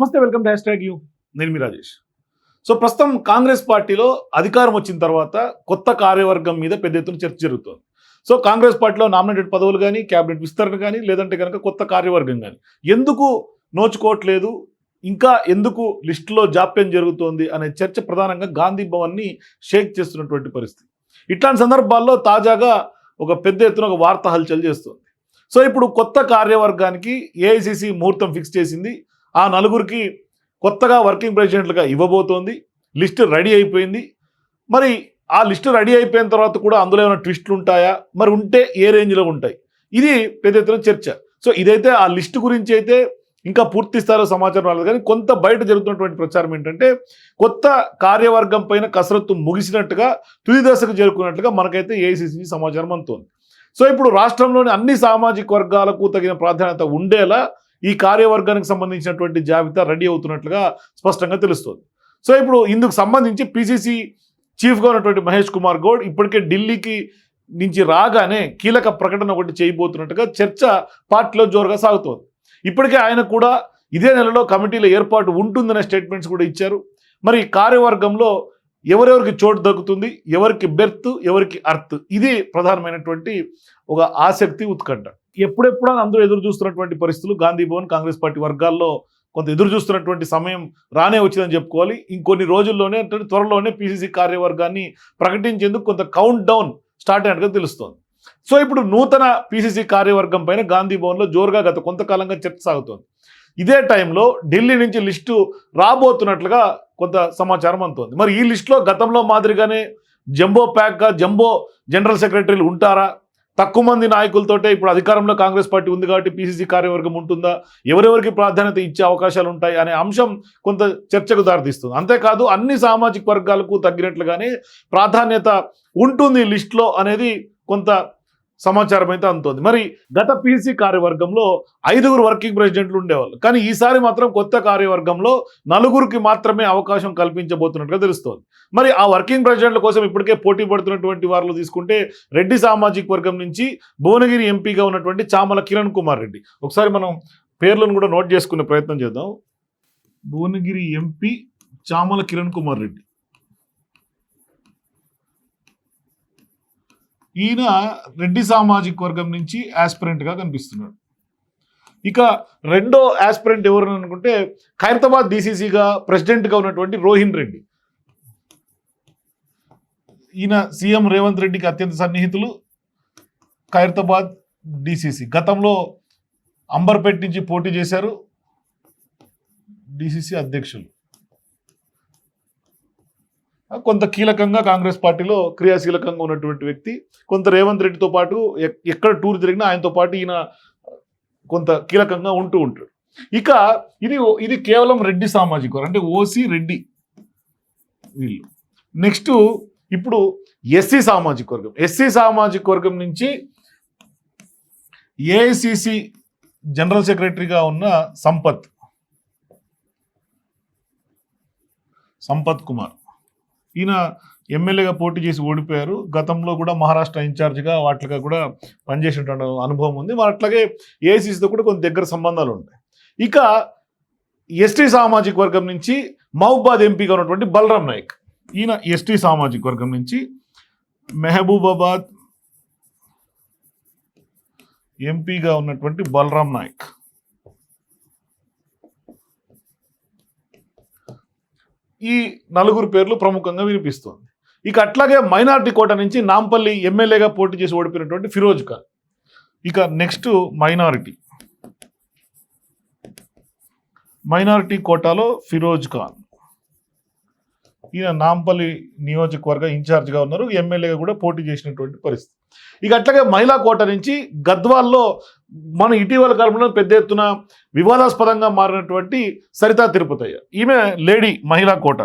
నమస్తే welcome to tag you. నేను మీ Rajesh. So ప్రస్తుతం కాంగ్రెస్ పార్టీలో అధికారం వచ్చిన తర్వాత కొత్త కార్యవర్గం మీద పెద్ద ఎత్తున చర్చ జరుగుతోంది. సో కాంగ్రెస్ పార్టీలో నామినేటెడ్ పదవులు కానీ క్యాబినెట్ విస్తరణ కానీ లేదంటే కనుక కొత్త కార్యవర్గం కానీ ఎందుకు నోచుకోవట్లేదు? ఇంకా ఎందుకు లిస్టులో జాప్యం జరుగుతోంది అనే చర్చ ప్రధానంగా గాంధీ భవన్ని షేక్ చేస్తున్నటువంటి పరిస్థితి. ఇట్లాంటి సందర్భాల్లో తాజాగా ఒక పెద్ద ఎత్తున ఒక వార్త హల్చల్ చేస్తుంది. సో ఇప్పుడు కొత్త కార్యవర్గానికి ఏఐసిసి ముహూర్తం ఫిక్స్ చేసింది. ఆ నలుగురికి కొత్తగా వర్కింగ్ ప్రెసిడెంట్లుగా ఇవ్వబోతోంది. లిస్ట్ రెడీ అయిపోయింది. మరి ఆ లిస్టు రెడీ అయిపోయిన తర్వాత కూడా అందులో ఏమైనా ట్విస్టులు ఉంటాయా? మరి ఉంటే ఏ రేంజ్లో ఉంటాయి? ఇది పెద్ద ఎత్తున చర్చ. సో ఇదైతే ఆ లిస్ట్ గురించి అయితే ఇంకా పూర్తి స్థాయిలో సమాచారం రాలేదు. కానీ కొంత బయట జరుగుతున్నటువంటి ప్రచారం ఏంటంటే కొత్త కార్యవర్గం పైన కసరత్తు ముగిసినట్టుగా తుది దశకు చేరుకున్నట్టుగా మనకైతే ఏఐసిసి సమాచారం అందుతోంది. సో ఇప్పుడు రాష్ట్రంలోని అన్ని సామాజిక వర్గాలకు తగిన ప్రాధాన్యత ఉండేలా ఈ కార్యవర్గానికి సంబంధించినటువంటి జాబితా రెడీ అవుతున్నట్లుగా స్పష్టంగా తెలుస్తోంది. సో ఇప్పుడు ఇందుకు సంబంధించి పిసిసి చీఫ్గా ఉన్నటువంటి మహేష్ కుమార్ గౌడ్ ఇప్పటికే ఢిల్లీకి నుంచి రాగానే కీలక ప్రకటన ఒకటి చేయబోతున్నట్టుగా చర్చ పార్టీలో జోరుగా సాగుతోంది. ఇప్పటికే ఆయన కూడా ఇదే నెలలో కమిటీల ఏర్పాటు ఉంటుందనే స్టేట్మెంట్స్ కూడా ఇచ్చారు. మరి కార్యవర్గంలో ఎవరెవరికి చోటు దక్కుతుంది ఎవరికి బెర్త్ ఎవరికి అర్త్ ఇది ప్రధానమైనటువంటి ఒక ఆసక్తి ఉత్కంఠ. ఎప్పుడెప్పుడు అందరూ ఎదురు చూస్తున్నటువంటి పరిస్థితులు గాంధీ భవన్ కాంగ్రెస్ పార్టీ వర్గాల్లో కొంత ఎదురు చూస్తున్నటువంటి సమయం రానే వచ్చిందని చెప్పుకోవాలి. ఇంకొన్ని రోజుల్లోనే అంటే త్వరలోనే పిసిసి కార్యవర్గాన్ని ప్రకటించేందుకు కొంత కౌంట్ డౌన్ స్టార్ట్ అయినట్టుగా తెలుస్తోంది. సో ఇప్పుడు నూతన పిసిసి కార్యవర్గం పైన గాంధీ భవన్లో జోరుగా గత కొంతకాలంగా చర్చ సాగుతోంది. ఇదే టైంలో ఢిల్లీ నుంచి లిస్టు రాబోతున్నట్లుగా కొంత సమాచారం అందుతోంది. మరి ఈ లిస్టులో గతంలో మాదిరిగానే జంబో ప్యాక్గా జంబో జనరల్ సెక్రటరీలు ఉంటారా? తక్కువ మంది నాయకులతోటే ఇప్పుడు అధికారంలో కాంగ్రెస్ పార్టీ ఉంది కాబట్టి పీసీసీ కార్యవర్గం ఉంటుందా? ఎవరెవరికి ప్రాధాన్యత ఇచ్చే అవకాశాలు ఉంటాయి అనే అంశం కొంత చర్చకు దారితీస్తుంది. అంతేకాదు అన్ని సామాజిక వర్గాలకు తగ్గినట్లుగానే ప్రాధాన్యత ఉంటుంది లిస్టులో అనేది కొంత సమాచారం అయితే అందుతోంది. మరి గత పీసీ కార్యవర్గంలో ఐదుగురు వర్కింగ్ ప్రెసిడెంట్లు ఉండేవాళ్ళు. కానీ ఈసారి మాత్రం కొత్త కార్యవర్గంలో నలుగురికి మాత్రమే అవకాశం కల్పించబోతున్నట్టుగా తెలుస్తోంది. మరి ఆ వర్కింగ్ ప్రెసిడెంట్ల కోసం ఇప్పటికే పోటీ పడుతున్నటువంటి వారిలో తీసుకుంటే రెడ్డి సామాజిక వర్గం నుంచి భువనగిరి ఎంపీగా ఉన్నటువంటి చామల కిరణ్ కుమార్ రెడ్డి. ఒకసారి మనం పేర్లను కూడా నోట్ చేసుకునే ప్రయత్నం చేద్దాం. భువనగిరి ఎంపీ చామల కిరణ్ కుమార్ రెడ్డి. ఈయన రెడ్డి సామాజిక వర్గం నుంచి యాస్పిరెంట్గా కనిపిస్తున్నాడు. ఇక రెండో యాస్పిరెంట్ ఎవరు అనుకుంటే ఖైరతాబాద్ డీసీసీగా ప్రెసిడెంట్గా ఉన్నటువంటి రోహిన్ రెడ్డి. ఈయన సీఎం రేవంత్ రెడ్డికి అత్యంత సన్నిహితులు ఖైరతాబాద్ డీసీసీ గతంలో అంబర్పేట్ నుంచి పోటీ చేశారు డీసీసీ అధ్యక్షులు. కొంత కీలకంగా కాంగ్రెస్ పార్టీలో క్రియాశీలకంగా ఉన్నటువంటి వ్యక్తి కొంత రేవంత్ రెడ్డితో పాటు ఎక్కడ టూర్ జరిగినా ఆయనతో పాటు ఈయన కొంత కీలకంగా ఉంటూ ఉంటాడు. ఇక ఇది ఇది కేవలం రెడ్డి సామాజిక వర్గం అంటే ఓసీ రెడ్డి వీళ్ళు. నెక్స్ట్ ఇప్పుడు ఎస్సీ సామాజిక వర్గం. ఎస్సీ సామాజిక వర్గం నుంచి ఏఐసిసి జనరల్ సెక్రటరీగా ఉన్న సంపత్ సంపత్ కుమార్. ఈయన ఎమ్మెల్యేగా పోటీ చేసి ఓడిపోయారు. గతంలో కూడా మహారాష్ట్ర ఇన్ఛార్జ్గా వాటిగా కూడా పనిచేసినటువంటి అనుభవం ఉంది. మరి అట్లాగే ఏఐసీసీతో కూడా కొంత దగ్గర సంబంధాలు ఉంటాయి. ఇక ఎస్టీ సామాజిక వర్గం నుంచి మహబూబాద్ ఎంపీగా ఉన్నటువంటి బలరాం నాయక్. ఈయన ఎస్టీ సామాజిక వర్గం నుంచి మెహబూబాబాద్ ఎంపీగా ఉన్నటువంటి బలరాం నాయక్. ఈ నలుగురు పేర్లు ప్రముఖంగా వినిపిస్తోంది. ఇక అట్లాగే మైనార్టీ కోట నుంచి నాంపల్లి ఎమ్మెల్యేగా పోటీ చేసి ఓడిపోయినటువంటి ఫిరోజ్ ఖాన్. ఇక నెక్స్ట్ మైనారిటీ. మైనారిటీ కోటాలో ఫిరోజ్ ఖాన్. ఈయన నాంపల్లి నియోజకవర్గ ఇన్ఛార్జ్గా ఉన్నారు ఎమ్మెల్యేగా కూడా పోటీ చేసినటువంటి పరిస్థితి. ఇక అట్లాగే మహిళా కోట నుంచి గద్వాల్లో మన ఇటీవల కాలంలో పెద్ద ఎత్తున వివాదాస్పదంగా మారినటువంటి సరితా తిరుపతయ్య. ఈమె లేడీ మహిళా కోట.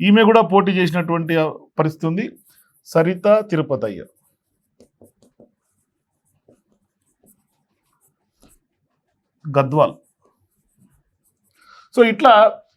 ఈమె కూడా పోటీ చేసినటువంటి పరిస్థితి ఉంది. సరిత తిరుపతయ్య. గద్వాల్. సో ఇట్లా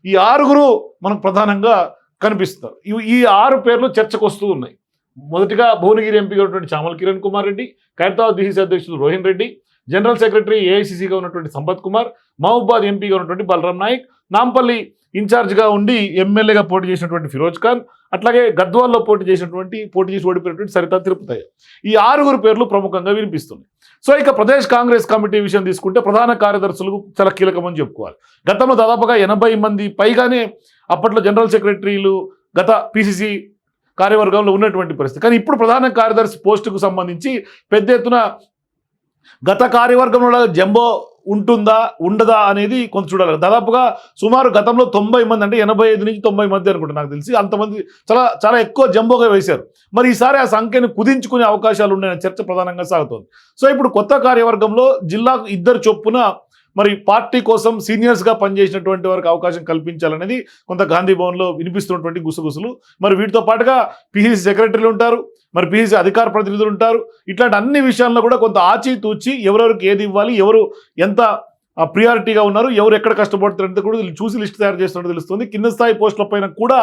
ఈ ఆరుగురు మనకు ప్రధానంగా కనిపిస్తారు ఈ ఆరు పేర్లు చర్చకు వస్తూ ఉన్నాయి. మొదటిగా భువనగిరి ఎంపీగా ఉన్నటువంటి చామల కిరణ్ కుమార్ రెడ్డి ఖైరతాబాద్ బీసీసీ అధ్యక్షుడు రోహిన్ రెడ్డి జనరల్ సెక్రటరీ ఏఐసిసిగా ఉన్నటువంటి సంపత్ కుమార్ మహబూబాద్ ఎంపీగా ఉన్నటువంటి బలరాం నాయక్ నాంపల్లి ఇన్ఛార్జ్గా ఉండి ఎమ్మెల్యేగా పోటీ చేసినటువంటి ఫిరోజ్ ఖాన్ అట్లాగే గద్వాల్లో పోటీ చేసినటువంటి పోటీ చేసి ఓడిపోయినటువంటి సరితా తిరుపతయ్య. ఈ ఆరుగురు పేర్లు ప్రముఖంగా వినిపిస్తుంది సో ఇక ప్రదేశ్ కాంగ్రెస్ కమిటీ విషయం తీసుకుంటే ప్రధాన కార్యదర్శులకు చాలా కీలకమని చెప్పుకోవాలి. గతంలో దాదాపుగా ఎనభై మంది పైగానే అప్పట్లో జనరల్ సెక్రటరీలు గత పిసిసి కార్యవర్గంలో ఉన్నటువంటి పరిస్థితి. కానీ ఇప్పుడు ప్రధాన కార్యదర్శి పోస్టుకు సంబంధించి పెద్ద ఎత్తున గత కార్యవర్గంలో జంబో ఉంటుందా ఉండదా అనేది కొంత చూడాలి. దాదాపుగా సుమారు గతంలో తొంభై మంది అంటే ఎనభై ఐదు నుంచి తొంభై మంది అనుకుంటా నాకు తెలిసి అంతమంది చాలా చాలా ఎక్కువ జంబోగా వేశారు. మరి ఈసారి ఆ సంఖ్యను కుదించుకునే అవకాశాలు ఉన్నాయనే చర్చ ప్రధానంగా సాగుతోంది. సో ఇప్పుడు కొత్త కార్యవర్గంలో జిల్లాకు ఇద్దరు చొప్పున మరి పార్టీ కోసం సీనియర్స్గా పనిచేసినటువంటి వారికి అవకాశం కల్పించాలనేది కొంత గాంధీ భవన్లో వినిపిస్తున్నటువంటి గుసగుసలు. మరి వీటితో పాటుగా పిసిసి సెక్రటరీలు ఉంటారు మరి పిసిసి అధికార ప్రతినిధులు ఉంటారు. ఇట్లాంటి అన్ని విషయాల్లో కూడా కొంత ఆచితూచి ఎవరెవరికి ఏది ఇవ్వాలి ఎవరు ఎంత ప్రియారిటీగా ఉన్నారు ఎవరు ఎక్కడ కష్టపడుతారంటే కూడా వీళ్ళు చూసి లిస్ట్ తయారు చేస్తున్నట్టు తెలుస్తుంది. కింద స్థాయి పోస్టుల పైన కూడా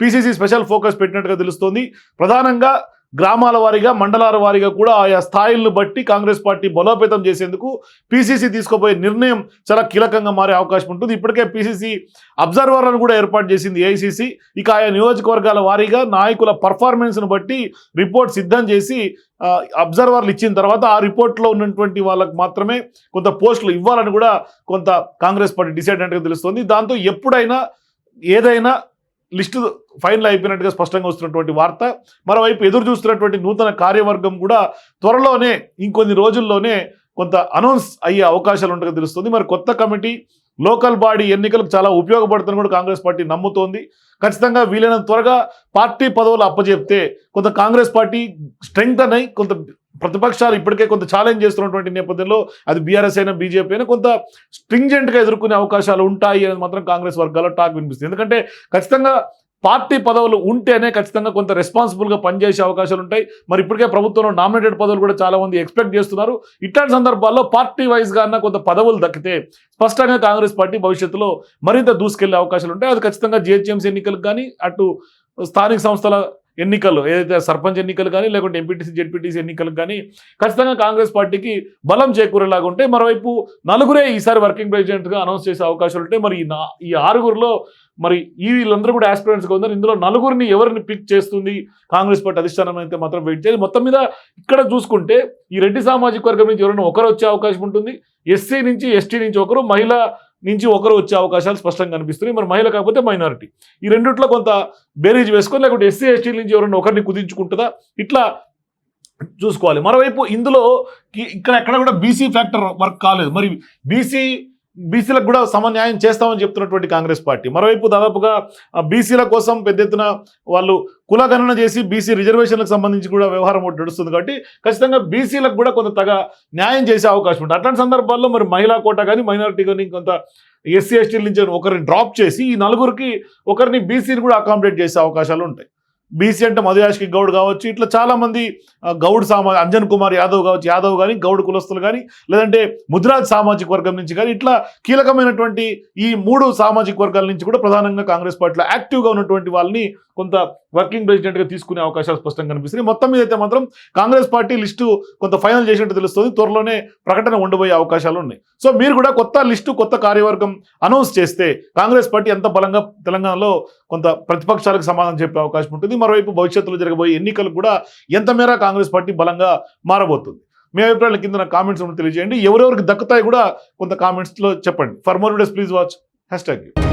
పిసిసి స్పెషల్ ఫోకస్ పెట్టినట్టుగా తెలుస్తోంది. ప్రధానంగా గ్రామాల వారీగా మండలాల వారీగా కూడా ఆయా స్థాయిలను బట్టి కాంగ్రెస్ పార్టీ బలోపేతం చేసేందుకు పిసిసి తీసుకోబోయే నిర్ణయం చాలా కీలకంగా మారే అవకాశం ఉంటుంది. ఇప్పటికే పిసిసి అబ్జర్వర్లను కూడా ఏర్పాటు చేసింది ఏఐసిసి ఇక ఆయా నియోజకవర్గాల వారీగా నాయకుల పర్ఫార్మెన్స్ను బట్టి రిపోర్ట్ సిద్ధం చేసి అబ్జర్వర్లు ఇచ్చిన తర్వాత ఆ రిపోర్ట్లో ఉన్నటువంటి వాళ్ళకు మాత్రమే కొంత పోస్టులు ఇవ్వాలని కూడా కొంత కాంగ్రెస్ పార్టీ డిసైడ్ అంటే తెలుస్తుంది. దాంతో ఎప్పుడైనా ఏదైనా లిస్టు ఫైనల్ అయిపోయినట్టుగా స్పష్టంగా వస్తున్నటువంటి వార్త. మరోవైపు ఎదురు చూస్తున్నటువంటి నూతన కార్యవర్గం కూడా త్వరలోనే ఇంకొన్ని రోజుల్లోనే కొంత అనౌన్స్ అయ్యే అవకాశాలు ఉండగా తెలుస్తుంది. మరి కొత్త కమిటీ లోకల్ బాడీ ఎన్నికలకు చాలా ఉపయోగపడుతుందని కూడా కాంగ్రెస్ పార్టీ నమ్ముతోంది. ఖచ్చితంగా వీలైనంత త్వరగా పార్టీ పదవులు అప్పచెప్తే కొంత కాంగ్రెస్ పార్టీ స్ట్రెంగ్త్ అయి కొంత ప్రతిపక్షాలు ఇప్పటికే కొంత ఛాలెంజ్ చేస్తున్నటువంటి నేపథ్యంలో అది బీఆర్ఎస్ అయినా బీజేపీ అయినా కొంత స్ట్రింజెంట్గా ఎదుర్కొనే అవకాశాలు ఉంటాయి అనేది మాత్రం కాంగ్రెస్ వర్గాల్లో టాక్ వినిపిస్తుంది. ఎందుకంటే ఖచ్చితంగా పార్టీ పదవులు ఉంటేనే ఖచ్చితంగా కొంత రెస్పాన్సిబుల్గా పనిచేసే అవకాశాలు ఉంటాయి. మరి ఇప్పటికే ప్రభుత్వంలో నామినేటెడ్ పదవులు కూడా చాలా మంది ఎక్స్పెక్ట్ చేస్తున్నారు. ఇట్లాంటి సందర్భాల్లో పార్టీ వైజ్గా అన్న కొంత పదవులు దక్కితే స్పష్టంగా కాంగ్రెస్ పార్టీ భవిష్యత్తులో మరింత దూసుకెళ్ళే అవకాశాలు ఉంటాయి. అది ఖచ్చితంగా జిహెచ్ఎంసీ ఎన్నికలకు కానీ అటు స్థానిక సంస్థల ఎన్నికలు ఏదైతే సర్పంచ్ ఎన్నికలు కానీ లేకుంటే ఎంపీటీసీ జెడ్పీటీసీ ఎన్నికలు కానీ ఖచ్చితంగా కాంగ్రెస్ పార్టీకి బలం చేకూరేలాగా ఉంటే మరోవైపు నలుగురే ఈసారి వర్కింగ్ ప్రెసిడెంట్గా అనౌన్స్ చేసే అవకాశాలు ఉంటాయి మరి ఈ నా ఈ ఆరుగురులో మరి ఈ వీళ్ళందరూ కూడా ఆస్పిరెంట్స్గా ఉన్నారు ఇందులో నలుగురిని ఎవరిని పిక్ చేస్తుంది కాంగ్రెస్ పార్టీ అధిష్టానం అయితే మాత్రం వెయిట్ చేయాలి. మొత్తం మీద ఇక్కడ చూసుకుంటే ఈ రెడ్డి సామాజిక వర్గం నుంచి ఎవరైనా ఒకరు వచ్చే అవకాశం ఉంటుంది. ఎస్సీ నుంచి ఎస్టీ నుంచి ఒకరు మహిళ నుంచి ఒకరు వచ్చే అవకాశాలు స్పష్టంగా కనిపిస్తున్నాయి. మరి మహిళ కాకపోతే మైనారిటీ. ఈ రెండిట్లో కొంత బేరీజ్ వేసుకొని లేకుంటే ఎస్సీ ఎస్టీ నుంచి ఎవరైనా ఒకరిని కుదించుకుంటుందా? ఇట్లా చూసుకోవాలి. మరోవైపు ఇందులో ఇక్కడ ఎక్కడ కూడా బీసీ ఫ్యాక్టర్ వర్క్ కాలేదు. మరి బీసీ బీసీలకు కూడా సమన్యాయం చేస్తామని చెప్తున్నటువంటి కాంగ్రెస్ పార్టీ. మరోవైపు దాదాపుగా బీసీల కోసం పెద్ద ఎత్తున వాళ్ళు కులగణన చేసి బీసీ రిజర్వేషన్లకు సంబంధించి కూడా వ్యవహారం ఒకటి నడుస్తుంది కాబట్టి ఖచ్చితంగా బీసీలకు కూడా కొంత తగ న్యాయం చేసే అవకాశం ఉంటుంది. అట్లాంటి సందర్భాల్లో మరి మహిళా కోట కానీ మైనారిటీ కానీ కొంత ఎస్సీ ఎస్టీల నుంచి ఒకరిని డ్రాప్ చేసి ఈ నలుగురికి ఒకరిని బీసీని కూడా అకామిడేట్ చేసే అవకాశాలు ఉంటాయి. బీసీ అంటే మధుయాష్కి గౌడ్ కావచ్చు. ఇట్లా చాలా మంది గౌడ్ సామా అంజన్ కుమార్ యాదవ్ కావచ్చు యాదవ్ కానీ గౌడ్ కులస్తులు కానీ లేదంటే ముద్రాజ్ సామాజిక వర్గం నుంచి కానీ ఇట్లా కీలకమైనటువంటి ఈ మూడు సామాజిక వర్గాల నుంచి కూడా ప్రధానంగా కాంగ్రెస్ పార్టీలో యాక్టివ్గా ఉన్నటువంటి వాళ్ళని కొంత వర్కింగ్ ప్రెసిడెంట్గా తీసుకునే అవకాశాలు స్పష్టంగా కనిపిస్తున్నాయి. మొత్తం మీద అయితే మాత్రం కాంగ్రెస్ పార్టీ లిస్టు కొంత ఫైనల్ చేసినట్టు తెలుస్తుంది. త్వరలోనే ప్రకటన ఉండబోయే అవకాశాలు ఉన్నాయి. సో మీరు కూడా కొత్త లిస్టు కొత్త కార్యవర్గం అనౌన్స్ చేస్తే కాంగ్రెస్ పార్టీ ఎంత బలంగా తెలంగాణలో కొంత ప్రతిపక్షాలకు సమాధానం చెప్పే అవకాశం ఉంటుంది. మరోవైపు భవిష్యత్తులో జరగబోయే ఎన్నికలు కూడా ఎంత మేర కాంగ్రెస్ పార్టీ బలంగా మారబోతుంది. మీ అభిప్రాయాల కింద నా కామెంట్స్ తెలియజేయండి. ఎవరెవరికి దక్కుతాయి కూడా కొంత కామెంట్స్లో చెప్పండి. For more days please watch hashtag